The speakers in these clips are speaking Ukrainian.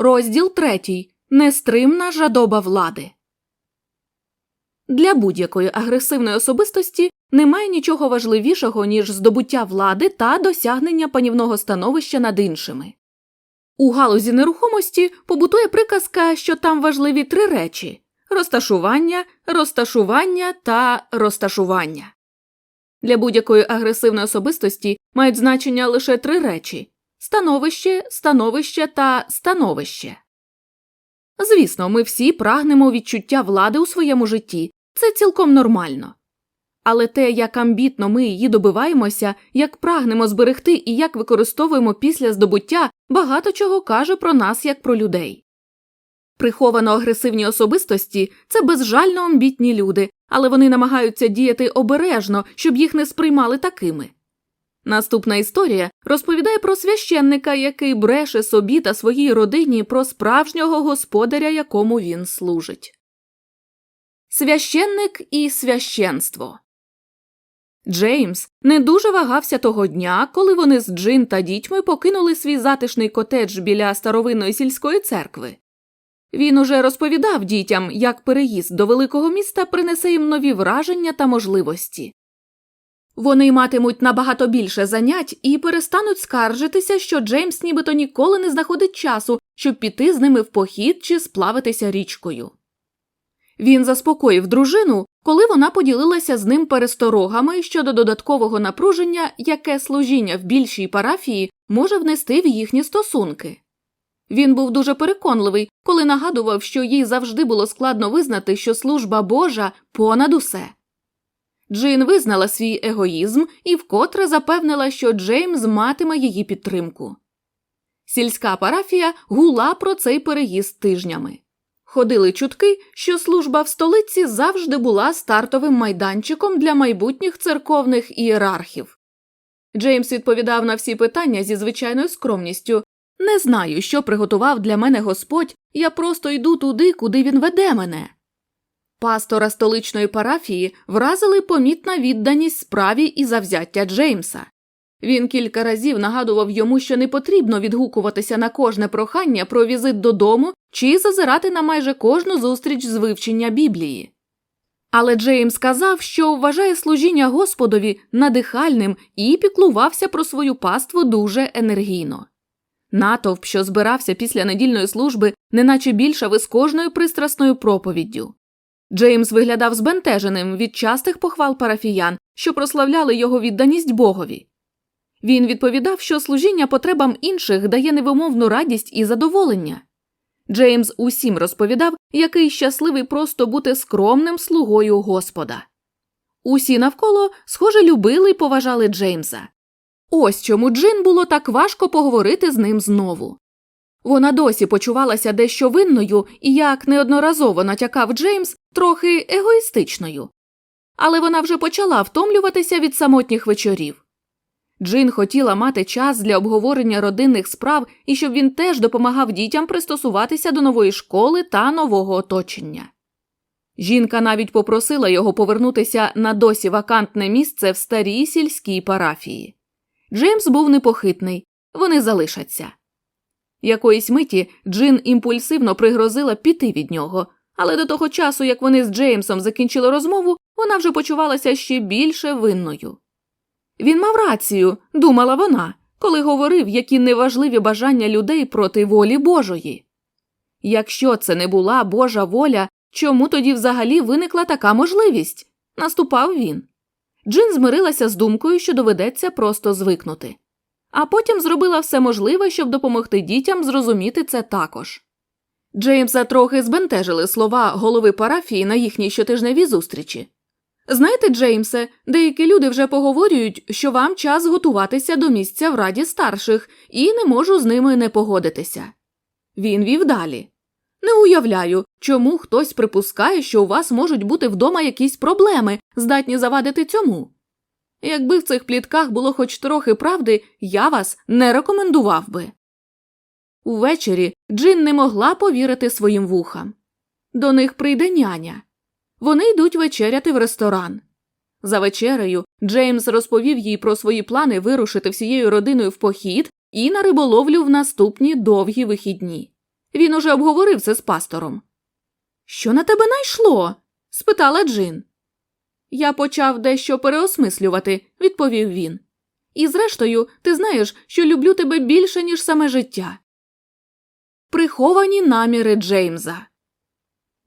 Розділ третій. Нестримна жадоба влади. Для будь-якої агресивної особистості немає нічого важливішого, ніж здобуття влади та досягнення панівного становища над іншими. У галузі нерухомості побутує приказка, що там важливі три речі розташування, розташування та розташування. Для будь-якої агресивної особистості мають значення лише три речі становище, становище та становище. Звісно, ми всі прагнемо відчуття влади у своєму житті, це цілком нормально. Але те, як амбітно ми її добиваємося, як прагнемо зберегти і як використовуємо після здобуття, багато чого каже про нас як про людей. Приховано агресивні особистості це безжально амбітні люди, але вони намагаються діяти обережно, щоб їх не сприймали такими. Наступна історія розповідає про священника, який бреше собі та своїй родині про справжнього господаря, якому він служить. Священник і священство Джеймс не дуже вагався того дня, коли вони з Джин та дітьми покинули свій затишний котедж біля старовинної сільської церкви. Він уже розповідав дітям, як переїзд до великого міста принесе їм нові враження та можливості. Вони матимуть набагато більше занять і перестануть скаржитися, що Джеймс нібито ніколи не знаходить часу, щоб піти з ними в похід чи сплавитися річкою. Він заспокоїв дружину, коли вона поділилася з ним пересторогами щодо додаткового напруження, яке служіння в більшій парафії може внести в їхні стосунки. Він був дуже переконливий, коли нагадував, що їй завжди було складно визнати, що служба Божа понад усе. Джин визнала свій егоїзм і вкотре запевнила, що Джеймс матиме її підтримку. Сільська парафія гула про цей переїзд тижнями. Ходили чутки, що служба в столиці завжди була стартовим майданчиком для майбутніх церковних ієрархів. Джеймс відповідав на всі питання зі звичайною скромністю не знаю, що приготував для мене Господь, я просто йду туди, куди він веде мене. Пастора столичної парафії вразили помітна відданість справі і завзяття Джеймса. Він кілька разів нагадував йому, що не потрібно відгукуватися на кожне прохання про візит додому чи зазирати на майже кожну зустріч з вивчення Біблії. Але Джеймс сказав, що вважає служіння Господові надихальним і піклувався про свою паству дуже енергійно. Натовп, що збирався після недільної служби, неначе більшав із кожною пристрасною проповіддю. Джеймс виглядав збентеженим від частих похвал парафіян, що прославляли його відданість Богові. Він відповідав, що служіння потребам інших дає невимовну радість і задоволення. Джеймс усім розповідав, який щасливий просто бути скромним слугою Господа. Усі навколо, схоже, любили й поважали Джеймса. Ось чому Джин було так важко поговорити з ним знову. Вона досі почувалася дещо винною і, як неодноразово натякав Джеймс, трохи егоїстичною. Але вона вже почала втомлюватися від самотніх вечорів. Джин хотіла мати час для обговорення родинних справ і щоб він теж допомагав дітям пристосуватися до нової школи та нового оточення. Жінка навіть попросила його повернутися на досі вакантне місце в старій сільській парафії. Джеймс був непохитний, вони залишаться. Якоїсь миті Джин імпульсивно пригрозила піти від нього, але до того часу, як вони з Джеймсом закінчили розмову, вона вже почувалася ще більше винною. Він мав рацію, думала вона, коли говорив, які неважливі бажання людей проти волі Божої. Якщо це не була Божа воля, чому тоді взагалі виникла така можливість? наступав він. Джин змирилася з думкою, що доведеться просто звикнути, а потім зробила все можливе, щоб допомогти дітям зрозуміти це також. Джеймса трохи збентежили слова голови парафії на їхній щотижневій зустрічі. Знаєте, Джеймсе, деякі люди вже поговорюють, що вам час готуватися до місця в раді старших, і не можу з ними не погодитися. Він вів далі. Не уявляю, чому хтось припускає, що у вас можуть бути вдома якісь проблеми, здатні завадити цьому. Якби в цих плітках було хоч трохи правди, я вас не рекомендував би. Увечері Джин не могла повірити своїм вухам. До них прийде няня. Вони йдуть вечеряти в ресторан. За вечерею Джеймс розповів їй про свої плани вирушити всією родиною в похід і на риболовлю в наступні довгі вихідні. Він уже обговорив це з пастором. Що на тебе найшло? спитала Джин. Я почав дещо переосмислювати, відповів він. І зрештою, ти знаєш, що люблю тебе більше, ніж саме життя. Приховані наміри Джеймса.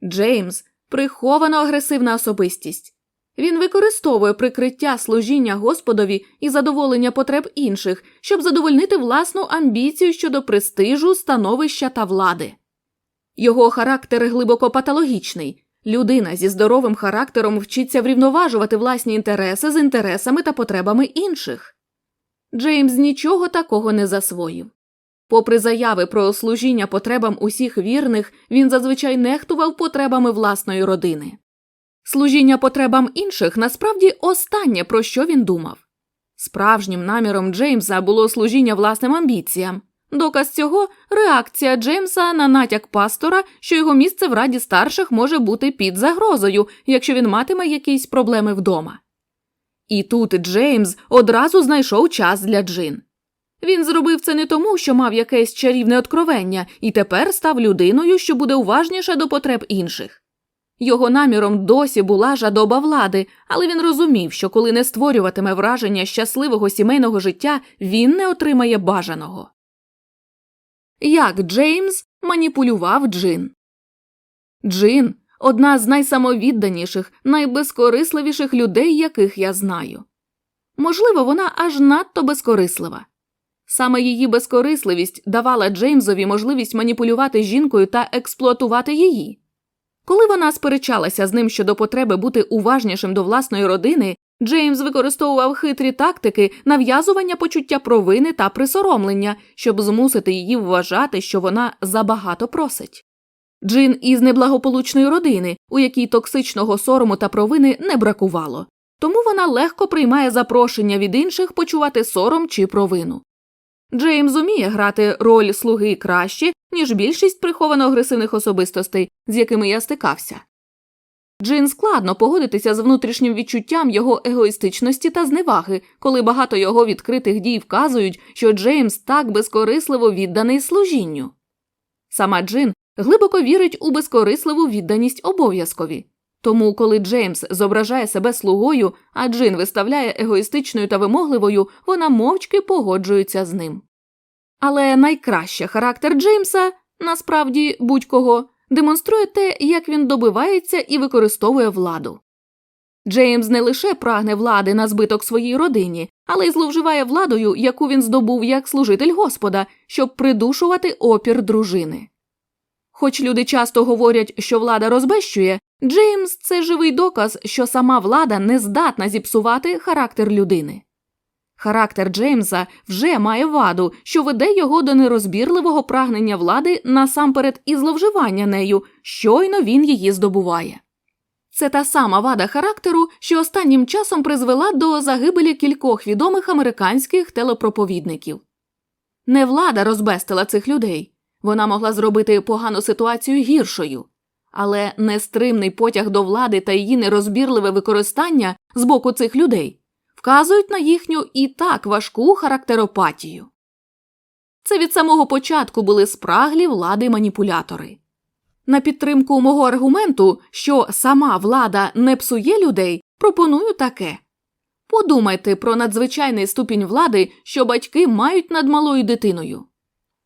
Джеймс приховано агресивна особистість. Він використовує прикриття служіння Господові і задоволення потреб інших, щоб задовольнити власну амбіцію щодо престижу, становища та влади. Його характер глибоко патологічний. Людина зі здоровим характером вчиться врівноважувати власні інтереси з інтересами та потребами інших. Джеймс нічого такого не засвоїв. Попри заяви про служіння потребам усіх вірних, він зазвичай нехтував потребами власної родини. Служіння потребам інших насправді останнє, про що він думав. Справжнім наміром Джеймса було служіння власним амбіціям. Доказ цього реакція Джеймса на натяк пастора, що його місце в раді старших може бути під загрозою, якщо він матиме якісь проблеми вдома. І тут Джеймс одразу знайшов час для Джин. Він зробив це не тому, що мав якесь чарівне откровення, і тепер став людиною, що буде уважніша до потреб інших. Його наміром досі була жадоба влади, але він розумів, що коли не створюватиме враження щасливого сімейного життя, він не отримає бажаного. Як Джеймс маніпулював Джин. Джин одна з найсамовідданіших, найбезкорисливіших людей, яких я знаю. Можливо, вона аж надто безкорислива. Саме її безкорисливість давала Джеймсові можливість маніпулювати жінкою та експлуатувати її. Коли вона сперечалася з ним щодо потреби бути уважнішим до власної родини, Джеймс використовував хитрі тактики нав'язування почуття провини та присоромлення, щоб змусити її вважати, що вона забагато просить. Джин із неблагополучної родини, у якій токсичного сорому та провини не бракувало, тому вона легко приймає запрошення від інших почувати сором чи провину. Джеймс уміє грати роль слуги краще, ніж більшість приховано агресивних особистостей, з якими я стикався. Джин складно погодитися з внутрішнім відчуттям його егоїстичності та зневаги, коли багато його відкритих дій вказують, що Джеймс так безкорисливо відданий служінню. Сама Джин глибоко вірить у безкорисливу відданість обов'язкові. Тому, коли Джеймс зображає себе слугою, а Джин виставляє егоїстичною та вимогливою, вона мовчки погоджується з ним. Але найкраще характер Джеймса, насправді будь-кого, демонструє те, як він добивається і використовує владу. Джеймс не лише прагне влади на збиток своїй родині, але й зловживає владою, яку він здобув як служитель Господа, щоб придушувати опір дружини. Хоч люди часто говорять, що влада розбещує, Джеймс це живий доказ, що сама влада не здатна зіпсувати характер людини. Характер Джеймса вже має ваду, що веде його до нерозбірливого прагнення влади насамперед і зловживання нею, щойно він її здобуває. Це та сама вада характеру, що останнім часом призвела до загибелі кількох відомих американських телепроповідників. Не влада розбестила цих людей, вона могла зробити погану ситуацію гіршою, але нестримний потяг до влади та її нерозбірливе використання з боку цих людей вказують на їхню і так важку характеропатію. Це від самого початку були спраглі влади маніпулятори. На підтримку мого аргументу, що сама влада не псує людей, пропоную таке подумайте про надзвичайний ступінь влади, що батьки мають над малою дитиною.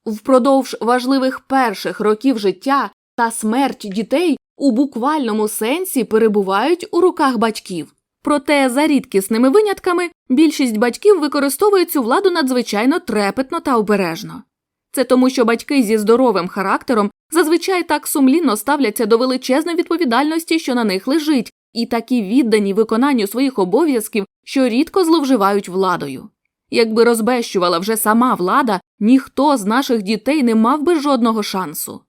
Впродовж важливих перших років життя та смерть дітей у буквальному сенсі перебувають у руках батьків. Проте, за рідкісними винятками, більшість батьків використовують цю владу надзвичайно трепетно та обережно. Це тому, що батьки зі здоровим характером зазвичай так сумлінно ставляться до величезної відповідальності, що на них лежить, і такі віддані виконанню своїх обов'язків, що рідко зловживають владою. Якби розбещувала вже сама влада, ніхто з наших дітей не мав би жодного шансу.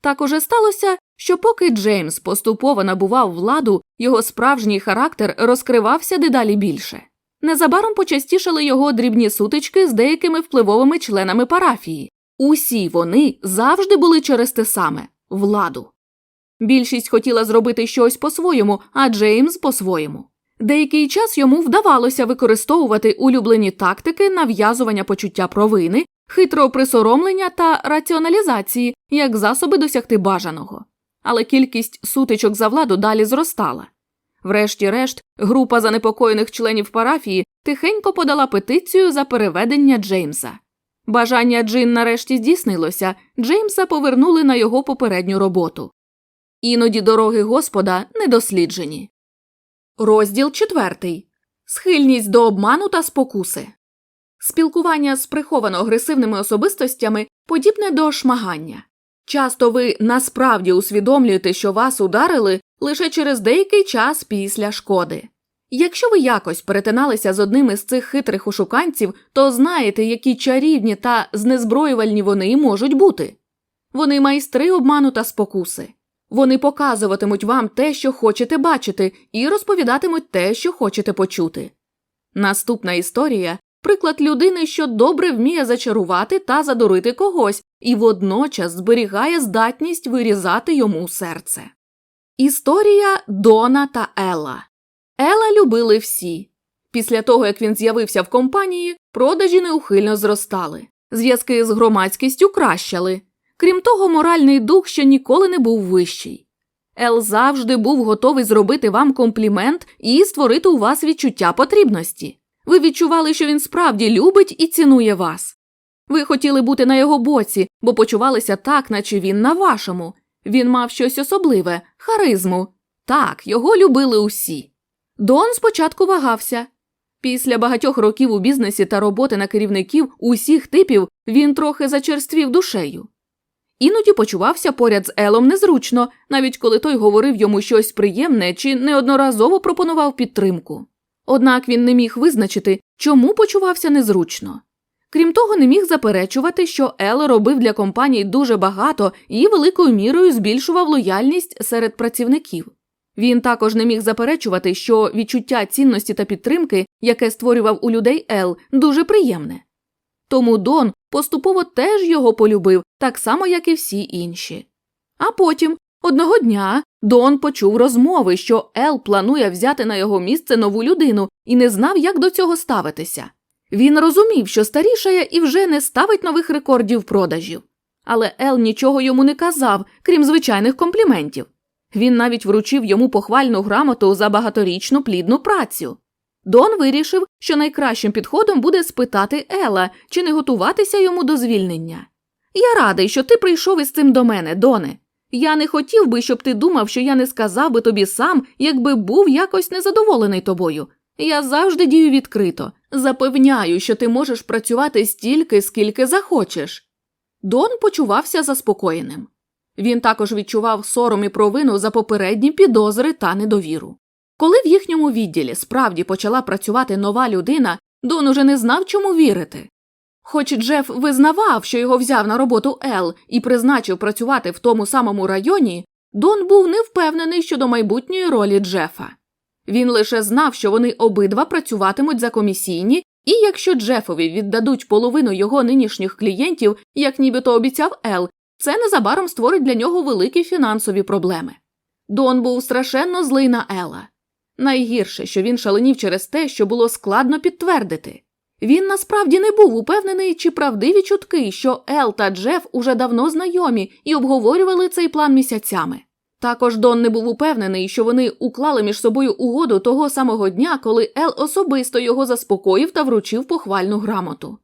Так уже сталося, що поки Джеймс поступово набував владу, його справжній характер розкривався дедалі більше. Незабаром почастішали його дрібні сутички з деякими впливовими членами парафії. Усі вони завжди були через те саме владу. Більшість хотіла зробити щось по-своєму, а Джеймс по-своєму. Деякий час йому вдавалося використовувати улюблені тактики нав'язування почуття провини, хитрого присоромлення та раціоналізації як засоби досягти бажаного. Але кількість сутичок за владу далі зростала. Врешті-решт, група занепокоєних членів парафії тихенько подала петицію за переведення Джеймса. Бажання Джин нарешті здійснилося, Джеймса повернули на його попередню роботу. Іноді дороги Господа недосліджені. Розділ четвертий. Схильність до обману та спокуси. Спілкування з приховано агресивними особистостями подібне до шмагання. Часто ви насправді усвідомлюєте, що вас ударили лише через деякий час після шкоди. Якщо ви якось перетиналися з одним із цих хитрих ошуканців, то знаєте, які чарівні та знезброювальні вони можуть бути. Вони майстри обману та спокуси. Вони показуватимуть вам те, що хочете бачити, і розповідатимуть те, що хочете почути. Наступна історія приклад людини, що добре вміє зачарувати та задурити когось, і водночас зберігає здатність вирізати йому серце. Історія Дона та Елла. Ела любили всі. Після того, як він з'явився в компанії, продажі неухильно зростали, зв'язки з громадськістю кращали. Крім того, моральний дух ще ніколи не був вищий. Ел завжди був готовий зробити вам комплімент і створити у вас відчуття потрібності. Ви відчували, що він справді любить і цінує вас. Ви хотіли бути на його боці, бо почувалися так, наче він на вашому. Він мав щось особливе, харизму. Так, його любили усі. Дон спочатку вагався. Після багатьох років у бізнесі та роботи на керівників усіх типів він трохи зачерствів душею. Іноді почувався поряд з Елом незручно, навіть коли той говорив йому щось приємне чи неодноразово пропонував підтримку. Однак він не міг визначити, чому почувався незручно. Крім того, не міг заперечувати, що Ел робив для компаній дуже багато і великою мірою збільшував лояльність серед працівників. Він також не міг заперечувати, що відчуття цінності та підтримки, яке створював у людей Ел, дуже приємне. Тому Дон поступово теж його полюбив, так само, як і всі інші. А потім, одного дня, Дон почув розмови, що Ел планує взяти на його місце нову людину і не знав, як до цього ставитися. Він розумів, що старішає і вже не ставить нових рекордів продажів. Але Ел нічого йому не казав, крім звичайних компліментів. Він навіть вручив йому похвальну грамоту за багаторічну плідну працю. Дон вирішив, що найкращим підходом буде спитати Ела, чи не готуватися йому до звільнення. Я радий, що ти прийшов із цим до мене, Доне. Я не хотів би, щоб ти думав, що я не сказав би тобі сам, якби був якось незадоволений тобою. Я завжди дію відкрито, запевняю, що ти можеш працювати стільки, скільки захочеш. Дон почувався заспокоєним. Він також відчував сором і провину за попередні підозри та недовіру. Коли в їхньому відділі справді почала працювати нова людина, Дон уже не знав, чому вірити. Хоч Джеф визнавав, що його взяв на роботу Ел і призначив працювати в тому самому районі, Дон був не впевнений щодо майбутньої ролі Джефа. Він лише знав, що вони обидва працюватимуть за комісійні, і якщо Джефові віддадуть половину його нинішніх клієнтів, як нібито обіцяв Ел, це незабаром створить для нього великі фінансові проблеми. Дон був страшенно злий на Ела. Найгірше, що він шаленів через те, що було складно підтвердити. Він насправді не був упевнений, чи правдиві чутки, що Ел та Джеф уже давно знайомі і обговорювали цей план місяцями. Також Дон не був упевнений, що вони уклали між собою угоду того самого дня, коли Ел особисто його заспокоїв та вручив похвальну грамоту.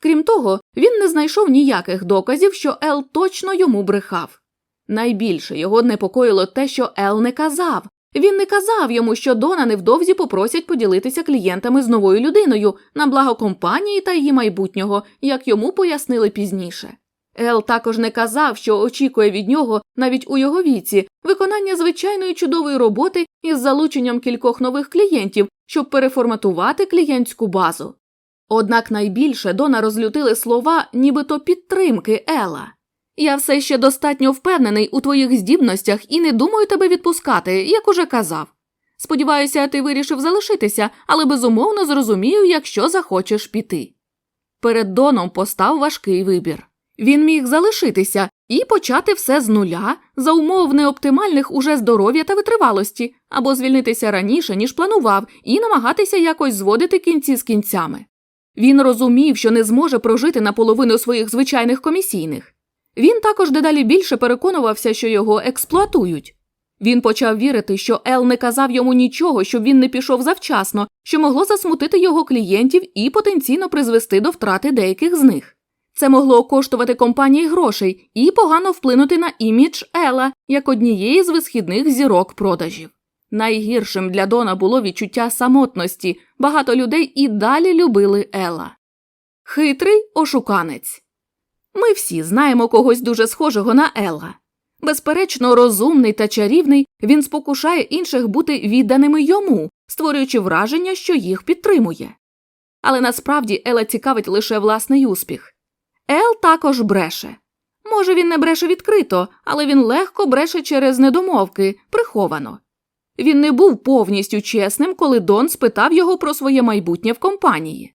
Крім того, він не знайшов ніяких доказів, що Ел точно йому брехав. Найбільше його непокоїло те, що Ел не казав. Він не казав йому, що Дона невдовзі попросять поділитися клієнтами з новою людиною на благо компанії та її майбутнього, як йому пояснили пізніше. Ел також не казав, що очікує від нього навіть у його віці виконання звичайної чудової роботи із залученням кількох нових клієнтів, щоб переформатувати клієнтську базу. Однак найбільше Дона розлютили слова, нібито підтримки Ела. Я все ще достатньо впевнений у твоїх здібностях і не думаю тебе відпускати, як уже казав. Сподіваюся, ти вирішив залишитися, але безумовно зрозумію, якщо захочеш піти. Перед Доном постав важкий вибір. Він міг залишитися і почати все з нуля за умов неоптимальних уже здоров'я та витривалості, або звільнитися раніше, ніж планував, і намагатися якось зводити кінці з кінцями. Він розумів, що не зможе прожити наполовину своїх звичайних комісійних. Він також дедалі більше переконувався, що його експлуатують. Він почав вірити, що Ел не казав йому нічого, щоб він не пішов завчасно, що могло засмутити його клієнтів і потенційно призвести до втрати деяких з них. Це могло коштувати компанії грошей і погано вплинути на імідж Ела як однієї з висхідних зірок продажів. Найгіршим для Дона було відчуття самотності, багато людей і далі любили Ела. Хитрий ошуканець. Ми всі знаємо когось дуже схожого на Ела. Безперечно, розумний та чарівний, він спокушає інших бути відданими йому, створюючи враження, що їх підтримує. Але насправді Ела цікавить лише власний успіх. Ел також бреше. Може, він не бреше відкрито, але він легко бреше через недомовки, приховано. Він не був повністю чесним, коли Дон спитав його про своє майбутнє в компанії.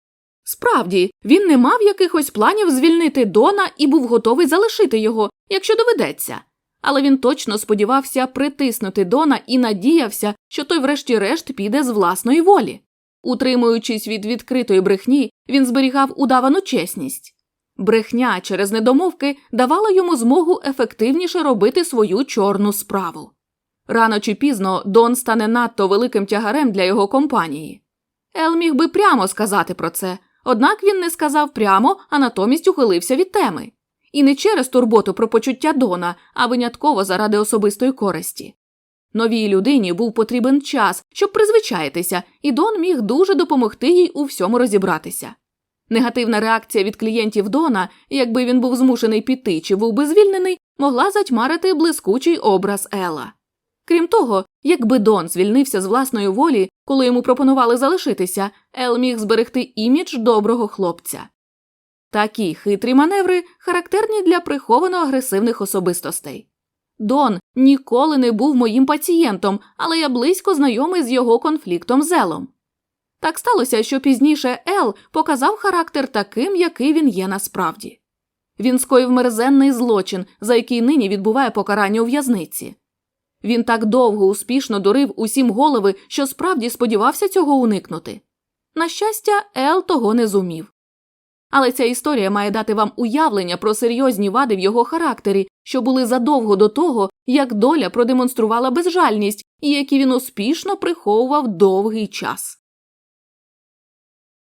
Справді, він не мав якихось планів звільнити Дона і був готовий залишити його, якщо доведеться. Але він точно сподівався притиснути Дона і надіявся, що той, врешті-решт, піде з власної волі. Утримуючись від відкритої брехні, він зберігав удавану чесність. Брехня через недомовки давала йому змогу ефективніше робити свою чорну справу. Рано чи пізно Дон стане надто великим тягарем для його компанії. Ел міг би прямо сказати про це, однак він не сказав прямо, а натомість ухилився від теми. І не через турботу про почуття Дона, а винятково заради особистої користі. Новій людині був потрібен час, щоб призвичаїтися, і Дон міг дуже допомогти їй у всьому розібратися. Негативна реакція від клієнтів Дона, якби він був змушений піти чи був би звільнений, могла затьмарити блискучий образ Ела. Крім того, якби Дон звільнився з власної волі, коли йому пропонували залишитися, Ел міг зберегти імідж доброго хлопця. Такі хитрі маневри характерні для приховано агресивних особистостей. Дон ніколи не був моїм пацієнтом, але я близько знайомий з його конфліктом з Елом. Так сталося, що пізніше Ел показав характер таким, який він є насправді. Він скоїв мерзенний злочин, за який нині відбуває покарання у в'язниці. Він так довго успішно дурив усім голови, що справді сподівався цього уникнути. На щастя, Ел того не зумів. Але ця історія має дати вам уявлення про серйозні вади в його характері, що були задовго до того, як доля продемонструвала безжальність і які він успішно приховував довгий час.